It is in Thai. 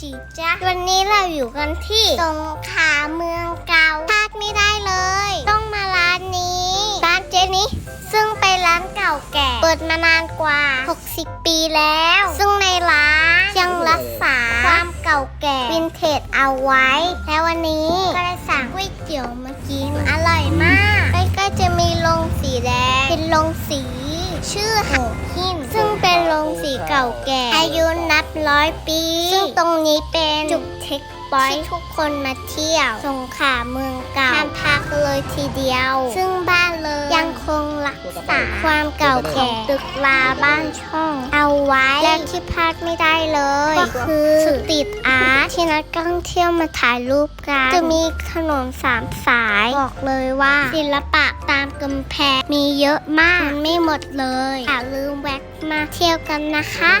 จีจ้าวันนี้เราอยู่กันที่สงขลาเมืองเก่าพลาดไม่ได้เลย ต้องมาร้านนี้ ร้านเจนี้ ซึ่งเป็นร้านเก่าแก่ เปิดมานานกว่า 60 ปีแล้ว ซึ่งในร้านยังรักษาความเก่าแก่วินเทจเอาไว้ และวันนี้ก็ได้สั่งก๋วยเตี๋ยวมากินอร่อยมาก ใกล้ๆจะมีโรงสีแดงเป็นโรงสี ชื่อหงหินซึ่ง ร้อยปี ซึ่งตรงนี้เป็นจุดเช็คพอยท์ที่ทุกคนมาเที่ยว สงขลาเมืองเก่าห้ามพักเลยทีเดียว ซึ่งบ้านเลยยังคงรักษาความเก่าแก่ตึกลาบ้านช่อง เอาไว้ และที่พลาดไม่ได้เลย ก็คือสตรีทอาร์ตที่นักท่องเที่ยวมาถ่ายรูปกัน จะมีถนนสามสาย บอกเลยว่า ศิลปะตามกำแพงมีเยอะมากมันไม่หมดเลยอย่าลืมแวะมาเที่ยวกันนะคะ